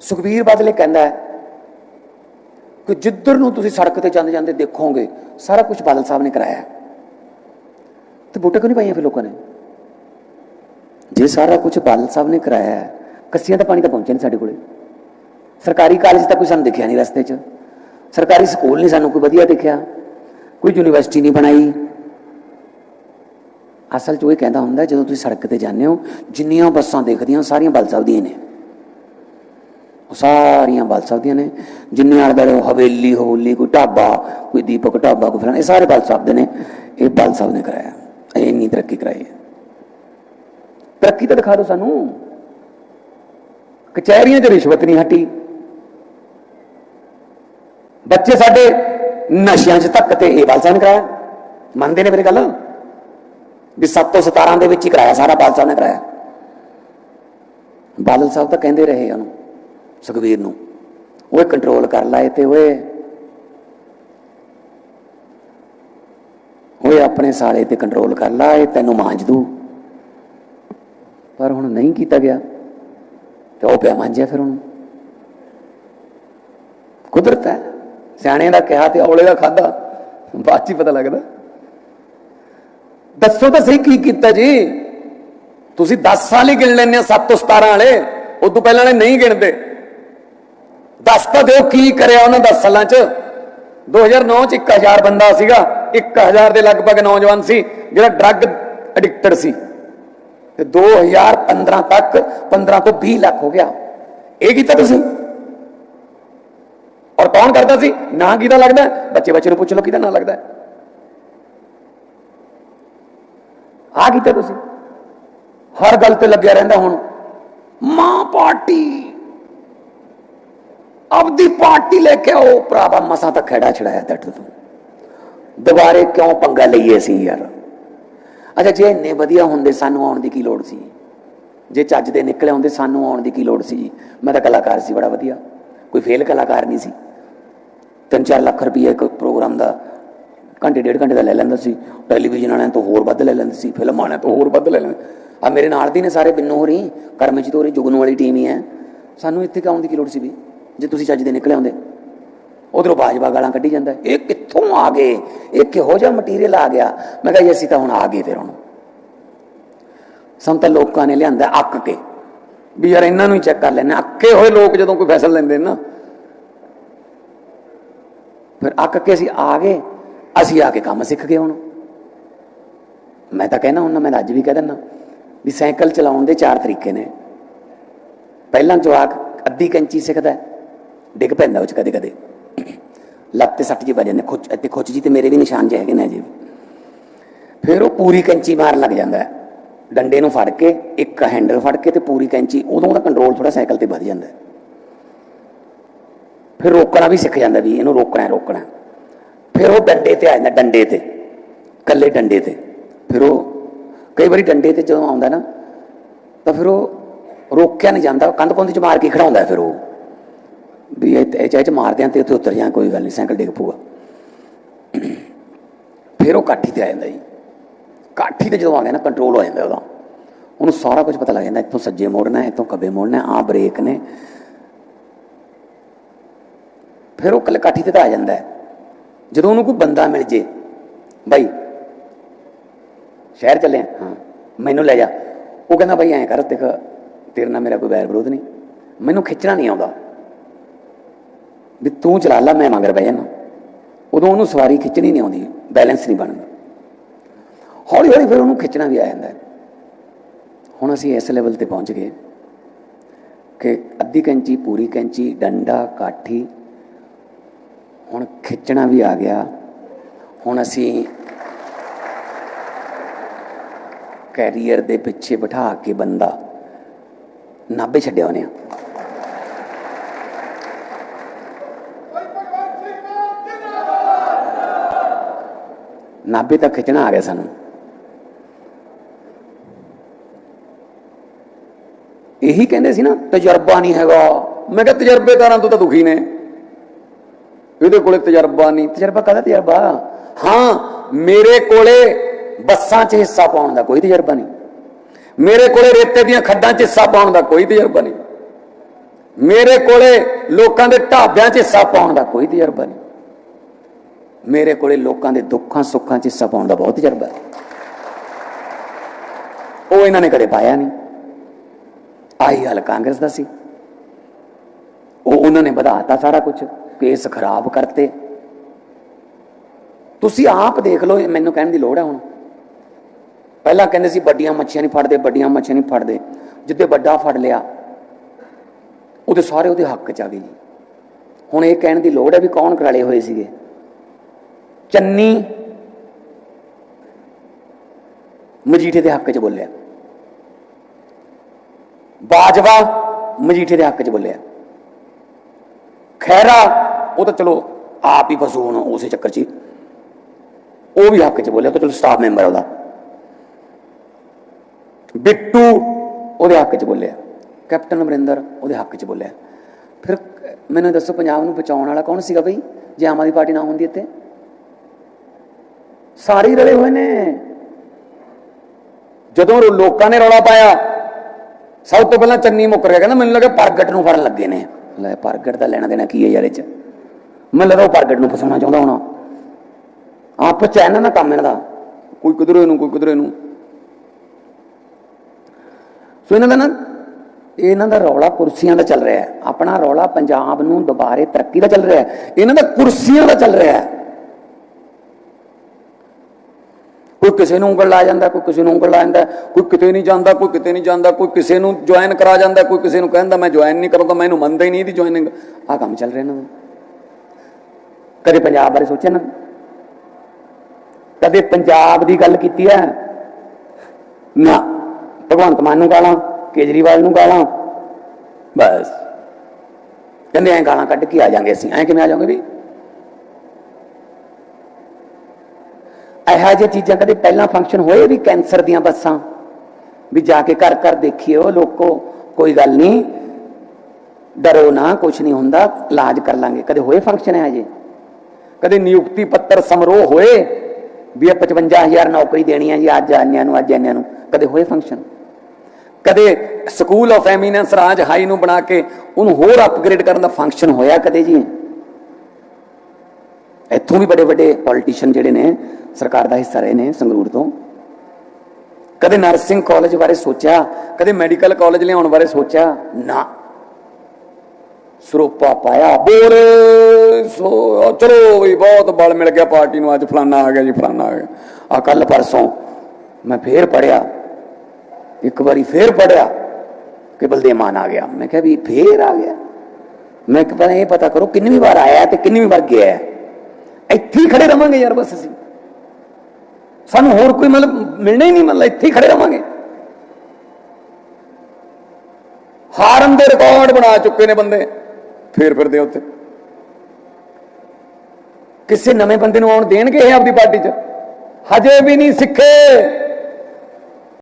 ਸੁਖਬੀਰ ਬਾਦਲੇ ਕਹਿੰਦਾ ਹੈ ਕਿ ਜਿੱਧਰ ਨੂੰ ਤੁਸੀਂ ਸੜਕ ਤੇ ਜਾਂਦੇ ਜਾਂਦੇ ਦੇਖੋਗੇ, ਸਾਰਾ ਕੁਝ ਬਾਦਲ ਸਾਹਿਬ ਨੇ ਕਰਾਇਆ ਹੈ। ਤੇ ਵੋਟਾਂ ਕਿਉਂ ਨਹੀਂ ਪਾਈਆਂ ਫਿਰ ਲੋਕਾਂ ਨੇ? ਜੇ ਸਾਰਾ ਕੁਝ ਬਾਦਲ ਸਾਹਿਬ ਨੇ ਕਰਾਇਆ ਕੱਸੀਆਂ ਦਾ ਪਾਣੀ ਤਾਂ ਪਹੁੰਚਿਆ ਨਹੀਂ ਸਾਡੇ ਕੋਲੇ। ਸਰਕਾਰੀ ਕਾਲਜ ਤਾਂ ਕੋਈ ਸਾਨੂੰ ਦੇਖਿਆ ਨਹੀਂ ਰਸਤੇ 'ਚ। ਸਰਕਾਰੀ ਸਕੂਲ ਨਹੀਂ ਸਾਨੂੰ ਕੋਈ ਵਧੀਆ ਦੇਖਿਆ, ਕੋਈ ਯੂਨੀਵਰਸਿਟੀ ਨਹੀਂ ਬਣਾਈ। ਅਸਲ 'ਚ ਉਹ ਇਹ ਕਹਿੰਦਾ ਹੁੰਦਾ, ਜਦੋਂ ਤੁਸੀਂ ਸੜਕ ਤੇ ਜਾਂਦੇ ਹੋ, ਜਿੰਨੀਆਂ ਬੱਸਾਂ ਦੇਖਦੀਆਂ ਸਾਰੀਆਂ ਬਾਦਲ ਸਾਹਿਬ ਦੀਆਂ ਨੇ। ਸਾਰੀਆਂ ਬਲ ਸਾਹਿਬ ਦੀਆਂ ਨੇ। ਜਿੰਨੇ ਆਲੇ ਦੁਆਲੇ ਹਵੇਲੀ, ਹੋਲੀ, ਕੋਈ ਢਾਬਾ, ਕੋਈ ਦੀਪਕ ਢਾਬਾ, ਕੋਈ ਫਲਾਣਾ, ਇਹ ਸਾਰੇ ਬਲ ਸਾਹਿਬ ਦੇ ਨੇ। ਇਹ ਬਲ ਸਾਹਿਬ ਨੇ ਕਰਾਇਆ। ਇਹ ਇੰਨੀ ਤਰੱਕੀ ਕਰਾਈ ਹੈ। ਤਰੱਕੀ ਤਾਂ ਦਿਖਾ ਦਿਓ ਸਾਨੂੰ। ਕਚਹਿਰੀਆਂ 'ਚ ਰਿਸ਼ਵਤ ਨਹੀਂ ਹਟੀ। ਬੱਚੇ ਸਾਡੇ ਨਸ਼ਿਆਂ 'ਚ ਧੱਕ ਤੇ ਇਹ ਬਲ ਸਾਹਿਬ ਨੇ ਕਰਾਇਆ। ਮੰਨਦੇ ਨੇ ਮੇਰੀ ਗੱਲ? ਵੀ 7 ਤੋਂ 17 ਦੇ ਵਿੱਚ ਹੀ ਕਰਾਇਆ, ਸਾਰਾ ਬਾਦਲ ਸਾਹਿਬ ਨੇ ਕਰਾਇਆ। ਬਾਦਲ ਸਾਹਿਬ ਤਾਂ ਕਹਿੰਦੇ ਰਹੇ ਉਹਨੂੰ। ਸੁਖਵੀਰ ਨੂੰ। ਉਹ ਕੰਟਰੋਲ ਕਰ ਲਾਏ ਤੇ ਓਏ। ਓਏ ਆਪਣੇ ਸਾਲੇ ਤੇ ਕੰਟਰੋਲ ਕਰ ਲਾ, ਇਹ ਤੈਨੂੰ ਮਾਂਜ ਦੂ। ਪਰ ਹੁਣ ਨਹੀਂ ਕੀਤਾ ਗਿਆ। ਤੇ ਉਹ ਪਿਆ ਮਾਂਜਿਆ ਫਿਰ ਉਹਨੂੰ। ਕੁਦਰਤ ਹੈ। ਸਿਆਣੇ ਦਾ ਕਿਹਾ ਤੇ ਔਲੇ ਦਾ ਖਾਦਾ ਬਾਅਦ ਚ ਹੀ ਪਤਾ ਲੱਗਦਾ। ਦੱਸੋ ਤਾਂ ਸਹੀ ਕੀ ਕੀਤਾ ਜੀ? ਤੁਸੀਂ 10 ਸਾਲ ਹੀ ਗਿਣ ਲੈਂਦੇ ਆ 7 ਤੋਂ 17 ਵਾਲੇ। ਉਦੋਂ ਪਹਿਲਾਂ ਵਾਲੇ ਨਹੀਂ ਗਿਣਦੇ। ਦੱਸ ਤਾਂ ਦਿਓ ਕੀ ਕਰਿਆ ਉਹਨਾਂ 10 ਸਾਲਾਂ 'ਚ। 2009 'ਚ 1000 ਬੰਦਾ ਸੀਗਾ 1000 ਦੇ ਲਗਭਗ ਨੌਜਵਾਨ ਸੀ, ਜਿਹੜਾ ਡਰੱਗ ਐਡਿਕਟਡ ਸੀ। ਤੇ 2015 ਤੱਕ 15 ਤੋਂ 20 ਲੱਖ ਹੋ ਗਿਆ। ਇਹ ਕੀਤਾ ਤੁਸੀਂ? ਔਰ ਕੌਣ ਕਰਦਾ ਸੀ? ਨਾ ਕਿਹਦਾ ਲੱਗਦਾ? ਬੱਚੇ ਬੱਚੇ ਨੂੰ ਪੁੱਛ ਲਓ ਕਿਹਦਾ ਨਾ ਲੱਗਦਾ। ਹੈ? ਆ ਕੀਤਾ ਤੁਸੀਂ। ਹਰ ਗੱਲ ਤੇ ਲੱਗਿਆ ਰਹਿੰਦਾ ਹੁਣ। ਮਾਂ ਪਾਰਟੀ। ਆਪਦੀ ਪਾਰਟੀ ਲੈ ਕੇ ਆਓ। ਭਰਾਵਾ, ਮਸਾਂ ਤਾਂ ਖੜਾ ਛੜਾਇਆ ਟੱਟ ਤੋਂ। ਦੁਬਾਰੇ ਕਿਉਂ ਪੰਗਾ ਲਈਏ ਸੀ ਯਾਰ? ਅੱਛਾ, ਜੇ ਇੰਨੇ ਵਧੀਆ ਹੁੰਦੇ, ਸਾਨੂੰ ਆਉਣ ਦੀ ਕੀ ਲੋੜ ਸੀ? ਜੇ ਚੱਜ ਦੇ ਨਿਕਲੇ ਹੁੰਦੇ, ਸਾਨੂੰ ਆਉਣ ਦੀ ਕੀ ਲੋੜ ਸੀ? ਜੀ ਮੈਂ ਤਾਂ ਕਲਾਕਾਰ ਸੀ, ਬੜਾ ਵਧੀਆ। ਕੋਈ ਫੇਲ ਕਲਾਕਾਰ ਨਹੀਂ ਸੀ। 3-4 ਲੱਖ ਰੁਪਏ ਇੱਕ ਪ੍ਰੋਗਰਾਮ ਦਾ ਘੰਟੇ, ਡੇਢ ਘੰਟੇ ਦਾ ਲੈ ਲੈਂਦਾ ਸੀ। ਟੈਲੀਵਿਜ਼ਨ ਵਾਲਿਆਂ ਤੋਂ ਹੋਰ ਵੱਧ ਲੈ ਲੈਂਦੇ ਸੀ, ਫਿਲਮ ਵਾਲਿਆਂ ਤੋਂ ਹੋਰ ਵੱਧ ਲੈ ਲੈਂਦੇ। ਆ ਮੇਰੇ ਨਾਲ ਦੀ ਨੇ ਸਾਰੇ ਬਿੰਨੋ ਹੋਰੀ, ਕਰਮਜੀਤ ਹੋਰੀ, ਜੁਗਨੂ ਵਾਲੀ ਟੀਮ ਹੀ ਹੈ। ਸਾਨੂੰ ਇੱਥੇ ਕਾਉਣ ਦੀ ਕੀ ਲੋੜ ਸੀ ਵੀ ਜੇ ਤੁਸੀਂ ਚੱਜ ਦੇ ਨਿਕਲੇ ਆਉਂਦੇ ਉਧਰੋਂ ਬਾਜਵਾ ਗਾਲਾਂ ਕੱਢੀ ਜਾਂਦਾ। ਇਹ ਕਿੱਥੋਂ ਆ ਗਏ? ਇਹ ਕਿਹੋ ਜਿਹਾ ਮਟੀਰੀਅਲ ਆ ਗਿਆ? ਮੈਂ ਕਿਹਾ ਜੀ ਅਸੀਂ ਤਾਂ ਹੁਣ ਆ ਗਏ ਫਿਰ ਹੁਣ। ਸਾਨੂੰ ਤਾਂ ਲੋਕਾਂ ਨੇ ਲਿਆਂਦਾ ਅੱਕ ਕੇ। ਵੀ ਯਾਰ ਇਹਨਾਂ ਨੂੰ ਹੀ ਚੈੱਕ ਕਰ ਲੈਣਾ ਅੱਕੇ ਹੋਏ ਲੋਕ ਜਦੋਂ ਕੋਈ ਫੈਸਲਾ ਲੈਂਦੇ ਨਾ ਫਿਰ ਅੱਕ ਕੇ ਅਸੀਂ ਆ ਗਏ। ਅਸੀਂ ਆ ਕੇ ਕੰਮ ਸਿੱਖ ਗਏ ਹੁਣ। ਮੈਂ ਤਾਂ ਕਹਿਣਾ ਹੁੰਦਾ ਮੈਂ ਅੱਜ ਵੀ ਕਹਿ ਦਿੰਦਾ ਵੀ ਸਾਈਕਲ ਚਲਾਉਣ ਦੇ ਚਾਰ ਤਰੀਕੇ ਨੇ। ਪਹਿਲਾਂ ਜਵਾਕ ਅੱਧੀ ਕੈਂਚੀ ਸਿੱਖਦਾ ਹੈ, ਡਿੱਗ ਪੈਂਦਾ ਉਹ ਚ ਕਦੇ ਕਦੇ। ਲੱਤ ਤੇ ਸੱਟ ਜੀ ਵੱਜ ਜਾਂਦੇ, ਖੁੱਚ ਤੇ ਖੁੱਚ ਜੀ ਤੇ ਮੇਰੇ ਵੀ ਨਿਸ਼ਾਨ ਜਿਹੇ ਹੈਗੇ ਨੇ ਅਜੇ। ਵੀ ਫਿਰ ਉਹ ਪੂਰੀ ਕੈਂਚੀ ਮਾਰਨ ਲੱਗ ਜਾਂਦਾ ਹੈ। ਡੰਡੇ ਨੂੰ ਫੜ ਕੇ, ਇੱਕ ਹੈਂਡਲ ਫੜ ਕੇ ਤੇ ਪੂਰੀ ਕੈਂਚੀ, ਉਦੋਂ ਉਹਦਾ ਕੰਟਰੋਲ ਥੋੜਾ ਸਾਈਕਲ ਤੇ ਵੱਧ ਜਾਂਦਾ ਫਿਰ ਰੋਕਣਾ ਵੀ ਸਿੱਖ ਜਾਂਦਾ ਵੀ ਇਹਨੂੰ ਰੋਕਣਾ ਹੈ, ਰੋਕਣਾ ਫਿਰ ਉਹ ਡੰਡੇ ਤੇ ਆ ਜਾਂਦਾ, ਡੰਡੇ ਤੇ ਕੱਲੇ ਡੰਡੇ ਤੇ। ਫਿਰ ਉਹ ਕਈ ਵਾਰੀ ਡੰਡੇ ਤੇ ਜਦੋਂ ਆਉਂਦਾ ਨਾ, ਤਾਂ ਫਿਰ ਉਹ ਰੋਕਿਆ ਨਹੀਂ ਜਾਂਦਾ ਕੰਧ ਪੁੰਦ ਚ ਮਾਰ ਕੇ ਖੜਾਉਂਦਾ ਫਿਰ ਉਹ। ਵੀ ਇਹ ਇਹ ਚ ਮਾਰਦੇ ਆ ਤੇ ਉੱਥੇ ਉਤਰ ਜਾ ਕੋਈ ਗੱਲ ਨਹੀਂ, ਸਾਈਕਲ ਡਿੱਗ ਪੂਗਾ ਫਿਰ ਉਹ ਕਾਠੀ ਤੇ ਆ ਜਾਂਦਾ ਜੀ। ਕਾਠੀ ਤੇ ਜਦੋਂ ਆ ਗਿਆ ਨਾ ਕੰਟਰੋਲ ਹੋ ਜਾਂਦਾ ਉਹਦਾ। ਉਹਨੂੰ ਸਾਰਾ ਕੁਝ ਪਤਾ ਲੱਗ ਜਾਂਦਾ, ਇੱਥੋਂ ਸੱਜੇ ਮੋੜਨਾ, ਇੱਥੋਂ ਖੱਬੇ ਮੋੜਨਾ ਆ ਬ੍ਰੇਕ ਨੇ। ਫਿਰ ਉਹ ਕੱਲ ਕਾਠੀ ਤੇ ਤਾਂ ਆ ਜਾਂਦਾ ਜਦੋਂ ਉਹਨੂੰ ਕੋਈ ਬੰਦਾ ਮਿਲ ਜੇ, ਬਾਈ, ਸ਼ਹਿਰ ਚੱਲੇ ਹਾਂ, ਮੈਨੂੰ ਲੈ ਜਾ। ਉਹ ਕਹਿੰਦਾ, ਬਾਈ, ਐਂ ਕਰ, ਦੇਖ, ਤੇਰੇ ਨਾਲ ਮੇਰਾ ਕੋਈ ਵੈਰ ਵਿਰੋਧ ਨਹੀਂ। ਮੈਨੂੰ ਖਿੱਚਣਾ ਨਹੀਂ ਆਉਂਦਾ। ਵੀ ਤੂੰ ਚਲਾ ਲਾ, ਮੈਂ ਮਗਰ ਬਹਿ ਜਾਣਾ ਉਦੋਂ ਉਹਨੂੰ ਸਵਾਰੀ ਖਿੱਚਣੀ ਨਹੀਂ ਆਉਂਦੀ ਬੈਲੈਂਸ ਨਹੀਂ ਬਣਦਾ। ਹੌਲੀ ਹੌਲੀ ਫਿਰ ਉਹਨੂੰ ਖਿੱਚਣਾ ਵੀ ਆ ਜਾਂਦਾ। ਹੁਣ ਅਸੀਂ ਇਸ ਲੈਵਲ ਤੇ ਪਹੁੰਚ ਗਏ ਕਿ ਅੱਧੀ ਕੈਂਚੀ, ਪੂਰੀ ਕੈਂਚੀ, ਡੰਡਾ, ਕਾਠੀ, ਹੁਣ ਖਿੱਚਣਾ ਵੀ ਆ ਗਿਆ। ਹੁਣ ਅਸੀਂ ਕੈਰੀਅਰ ਦੇ ਪਿੱਛੇ ਬਿਠਾ ਕੇ ਬੰਦਾ ਨਾਭੇ ਛੱਡਿਆ ਉਹਨੇ। ਨਾਭੇ ਤੱਕ ਖਿੱਚਣਾ ਆ ਗਿਆ ਸਾਨੂੰ। ਇਹੀ ਕਹਿੰਦੇ ਸੀ ਨਾ, ਤਜਰਬਾ ਨਹੀਂ ਹੈਗਾ। ਮੈਂ ਕਿਹਾ ਤਜਰਬੇਕਾਰਾਂ ਤੋਂ ਤਾਂ ਦੁਖੀ ਨੇ। ਇਹਦੇ ਕੋਲੇ ਤਜਰਬਾ ਨਹੀਂ। ਤਜਰਬਾ ਕਾਹਦਾ ਤਜਰਬਾ? ਹਾਂ, ਮੇਰੇ ਕੋਲੇ ਬੱਸਾਂ 'ਚ ਹਿੱਸਾ ਪਾਉਣ ਦਾ ਕੋਈ ਤਜਰਬਾ ਨਹੀਂ। ਮੇਰੇ ਕੋਲੇ ਰੇਤੇ ਦੀਆਂ ਖੱਡਾਂ 'ਚ ਹਿੱਸਾ ਪਾਉਣ ਦਾ ਕੋਈ ਤਜਰਬਾ ਨਹੀਂ। ਮੇਰੇ ਕੋਲੇ ਲੋਕਾਂ ਦੇ ਢਾਬਿਆਂ 'ਚ ਹਿੱਸਾ ਪਾਉਣ ਦਾ ਕੋਈ ਤਜਰਬਾ ਨਹੀਂ। ਮੇਰੇ ਕੋਲੇ ਲੋਕਾਂ ਦੇ ਦੁੱਖਾਂ ਸੁੱਖਾਂ 'ਚ ਹਿੱਸਾ ਪਾਉਣ ਦਾ ਬਹੁਤ ਤਜਰਬਾ ਹੈ। ਉਹ ਇਹਨਾਂ ਨੇ ਕਦੇ ਪਾਇਆ ਨਹੀਂ। ਆਈ ਹਾਲ ਕਾਂਗਰਸ ਦਾ ਸੀ। ਉਹ ਉਹਨਾਂ ਨੇ ਵਧਾਤਾ ਸਾਰਾ ਕੁਝ ਕੇਸ ਖਰਾਬ ਕਰਤੇ। ਤੁਸੀਂ ਆਪ ਦੇਖ ਲਓ, ਮੈਨੂੰ ਕਹਿਣ ਦੀ ਲੋੜ ਹੈ ਹੁਣ। ਪਹਿਲਾਂ ਕਹਿੰਦੇ ਸੀ, ਵੱਡੀਆਂ ਮੱਛੀਆਂ ਨਹੀਂ ਫੜਦੇ, ਵੱਡੀਆਂ ਮੱਛੀਆਂ ਨਹੀਂ ਫੜਦੇ। ਜਿੱਦੇ ਵੱਡਾ ਫੜ ਲਿਆ, ਉਹਦੇ ਸਾਰੇ ਉਹਦੇ ਹੱਕ ਚ ਆ ਗਏ ਜੀ। ਹੁਣ ਇਹ ਕਹਿਣ ਦੀ ਲੋੜ ਹੈ ਵੀ ਕੌਣ ਕਰਾਲੇ ਹੋਏ ਸੀਗੇ? ਚੰਨੀ ਮਜੀਠੇ ਦੇ ਹੱਕ ਚ ਬੋਲਿਆ। ਬਾਜਵਾ ਮਜੀਠੇ ਦੇ ਹੱਕ ਚ ਬੋਲਿਆ। ਖੈਰਾ ਉਹ ਤਾਂ ਚਲੋ ਆਪ ਹੀ ਫਸੂ ਹੁਣ ਉਸੇ ਚੱਕਰ 'ਚ ਹੀ। ਉਹ ਵੀ ਹੱਕ 'ਚ ਬੋਲਿਆ ਤਾਂ ਚਲੋ ਸਟਾਫ ਮੈਂਬਰ ਉਹਦਾ। ਬਿੱਟੂ ਉਹਦੇ ਹੱਕ 'ਚ ਬੋਲਿਆ। ਕੈਪਟਨ ਅਮਰਿੰਦਰ ਉਹਦੇ ਹੱਕ 'ਚ ਬੋਲਿਆ। ਫਿਰ ਮੈਨੂੰ ਦੱਸੋ, ਪੰਜਾਬ ਨੂੰ ਬਚਾਉਣ ਵਾਲਾ ਕੌਣ ਸੀਗਾ ਬਈ? ਜੇ ਆਮ ਆਦਮੀ ਪਾਰਟੀ ਨਾ ਹੁੰਦੀ ਇੱਥੇ? ਸਾਰੇ ਰਲੇ ਹੋਏ ਨੇ। ਜਦੋਂ ਲੋਕਾਂ ਨੇ ਰੌਲਾ ਪਾਇਆ, ਸਭ ਤੋਂ ਪਹਿਲਾਂ ਚੰਨੀ ਮੁੱਕਰ ਗਿਆ ਕਹਿੰਦਾ ਮੈਨੂੰ ਲੱਗਾ ਪ੍ਰਗਟ ਨੂੰ ਫੜਨ ਲੱਗੇ ਨੇ। ਲੈ, ਪ੍ਰਗਟ ਦਾ ਲੈਣਾ ਦੇਣਾ ਕੀ ਹੈ ਯਾਰ ਇਹ ਚ? ਮੈਨੂੰ ਲੱਗਾ ਉਹ ਪ੍ਰਗਟ ਨੂੰ ਫਸਾਉਣਾ ਚਾਹੁੰਦਾ ਹੋਣਾ। ਆਪਸ ਚ ਇਹਨਾਂ ਦਾ ਕੰਮ ਇਹਨਾਂ ਦਾ। ਕੋਈ ਕਿਧਰੇ ਨੂੰ, ਕੋਈ ਕਿਧਰੇ ਨੂੰ। ਸੋ ਇਹਨਾਂ ਦਾ ਨਾ, ਇਹਨਾਂ ਦਾ ਰੌਲਾ ਕੁਰਸੀਆਂ ਦਾ ਚੱਲ ਰਿਹਾ ਹੈ। ਆਪਣਾ ਰੌਲਾ ਪੰਜਾਬ ਨੂੰ ਦੁਬਾਰੇ ਤਰੱਕੀ ਦਾ ਚੱਲ ਰਿਹਾ ਹੈ। ਇਹਨਾਂ ਦਾ ਕੁਰਸੀਆਂ ਦਾ ਚੱਲ ਰਿਹਾ ਹੈ। ਕੋਈ ਕਿਸੇ ਨੂੰ ਉਂਗਲ ਲਾ ਜਾਂਦਾ, ਕੋਈ ਕਿਸੇ ਨੂੰ ਉਂਗਲ ਲਾ ਜਾਂਦਾ, ਕੋਈ ਕਿਤੇ ਨਹੀਂ ਜਾਂਦਾ, ਕੋਈ ਕਿਤੇ ਨਹੀਂ ਜਾਂਦਾ, ਕੋਈ ਕਿਸੇ ਨੂੰ ਜੁਆਇਨ ਕਰਾ ਜਾਂਦਾ, ਕੋਈ ਕਿਸੇ ਨੂੰ ਕਹਿੰਦਾ, ਮੈਂ ਜੁਆਇਨ ਨਹੀਂ ਕਰਦਾ ਮੈਨੂੰ ਮੰਨਦਾ ਹੀ ਨਹੀਂ ਇਹਦੀ ਜੁਆਇਨਿੰਗ ਆ ਕੰਮ ਚੱਲ ਰਿਹਾ ਇਹਨਾਂ ਕਦੇ ਪੰਜਾਬ ਬਾਰੇ ਸੋਚਿਆ ਨਾ? ਕਦੇ ਪੰਜਾਬ ਦੀ ਗੱਲ ਕੀਤੀ ਹੈ? ਨਾ। ਭਗਵੰਤ ਮਾਨ ਨੂੰ ਗਾਲਾਂ, ਕੇਜਰੀਵਾਲ ਨੂੰ ਗਾਲਾਂ, ਬਸ। ਕਹਿੰਦੇ ਐਂ ਗਾਲਾਂ ਕੱਢ ਕੇ ਆ ਜਾਾਂਗੇ ਅਸੀਂ। ਐਂ ਕਿਵੇਂ ਆ ਜਾਵਾਂਗੇ ਵੀ? ਇਹੋ ਜਿਹੇ ਚੀਜ਼ਾਂ ਕਦੇ ਪਹਿਲਾਂ ਫੰਕਸ਼ਨ ਹੋਏ ਵੀ ਕੈਂਸਰ ਦੀਆਂ ਬੱਸਾਂ? ਵੀ ਜਾ ਕੇ ਘਰ ਘਰ ਦੇਖਿਓ ਲੋਕੋ, ਕੋਈ ਗੱਲ ਨਹੀਂ। ਡਰੋ ਨਾ ਕੁਝ ਨਹੀਂ ਹੁੰਦਾ, ਇਲਾਜ ਕਰ ਲਾਂਗੇ। ਕਦੇ ਹੋਏ ਫੰਕਸ਼ਨ ਹੈ ਹਜੇ ਕਦੇ ਨਿਯੁਕਤੀ ਪੱਤਰ ਸਮਾਰੋਹ ਹੋਏ ਵੀ ਇਹ 55000 ਨੌਕਰੀ ਦੇਣੀ ਹੈ ਜੀ, ਅੱਜ ਆਨਿਆਂ ਨੂੰ, ਅੱਜ ਆਨਿਆਂ ਨੂੰ। ਕਦੇ ਹੋਏ ਫੰਕਸ਼ਨ ਕਦੇ ਸਕੂਲ ਆਫ ਐਮੀਨੈਂਸ ਰਾਜ ਹਾਈ ਨੂੰ ਬਣਾ ਕੇ ਉਹਨੂੰ ਹੋਰ ਅਪਗ੍ਰੇਡ ਕਰਨ ਦਾ ਫੰਕਸ਼ਨ ਹੋਇਆ ਕਦੇ ਜੀ? ਇੱਥੋਂ ਵੀ ਬੜੇ ਵੱਡੇ ਪੋਲੀਟੀਸ਼ੀਅਨ ਜਿਹੜੇ ਨੇ, ਸਰਕਾਰ ਦਾ ਹਿੱਸਾ ਰਹੇ ਨੇ ਸੰਗਰੂਰ ਤੋਂ। ਕਦੇ ਨਰਸਿੰਗ ਕਾਲਜ ਬਾਰੇ ਸੋਚਿਆ, ਕਦੇ ਮੈਡੀਕਲ ਕਾਲਜ ਲਿਆਉਣ ਬਾਰੇ ਸੋਚਿਆ? ਨਾ। ਸਰੋਪਾ ਪਾਇਆ ਬੋਰ ਸੋ, ਚਲੋ ਵੀ ਬਹੁਤ ਬਲ ਮਿਲ ਗਿਆ ਪਾਰਟੀ ਨੂੰ ਅੱਜ, ਫਲਾਨਾ ਆ ਗਿਆ ਜੀ, ਫਲਾਨਾ ਆ ਗਿਆ। ਆ ਕੱਲ ਪਰਸੋਂ ਮੈਂ ਫੇਰ ਪੜਿਆ ਇੱਕ ਵਾਰੀ ਫੇਰ ਪੜਿਆ ਕਿ ਬਲਦੇਮਾਨ ਆ ਗਿਆ। ਮੈਂ ਕਿਹਾ ਵੀ ਫੇਰ ਆ ਗਿਆ। ਮੈਂ ਕਿਹਾ ਇਹ ਪਤਾ ਕਰੋ ਕਿੰਨੀ ਵਾਰ ਆਇਆ ਤੇ ਕਿੰਨੀ ਵਾਰ ਗਿਆ ਹੈ। ਇੱਥੇ ਹੀ ਖੜੇ ਰਵਾਂਗੇ ਯਾਰ ਬਸ ਅਸੀਂ। ਸਾਨੂੰ ਹੋਰ ਕੋਈ ਮਤਲਬ ਮਿਲਣਾ ਹੀ ਨਹੀਂ, ਮਤਲਬ ਇੱਥੇ ਹੀ ਖੜੇ ਰਵਾਂਗੇ। ਹਾਰਨ ਦੇ ਰਿਕਾਰਡ ਬਣਾ ਚੁੱਕੇ ਨੇ ਬੰਦੇ, ਫੇਰ ਫਿਰਦੇ ਉੱਤੇ ਕਿਸੇ ਨਵੇਂ ਬੰਦੇ ਨੂੰ ਆਉਣ ਦੇਣਗੇ ਇਹ ਆਪਦੀ ਪਾਰਟੀ 'ਚ? ਹਜੇ ਵੀ ਨਹੀਂ ਸਿੱਖੇ।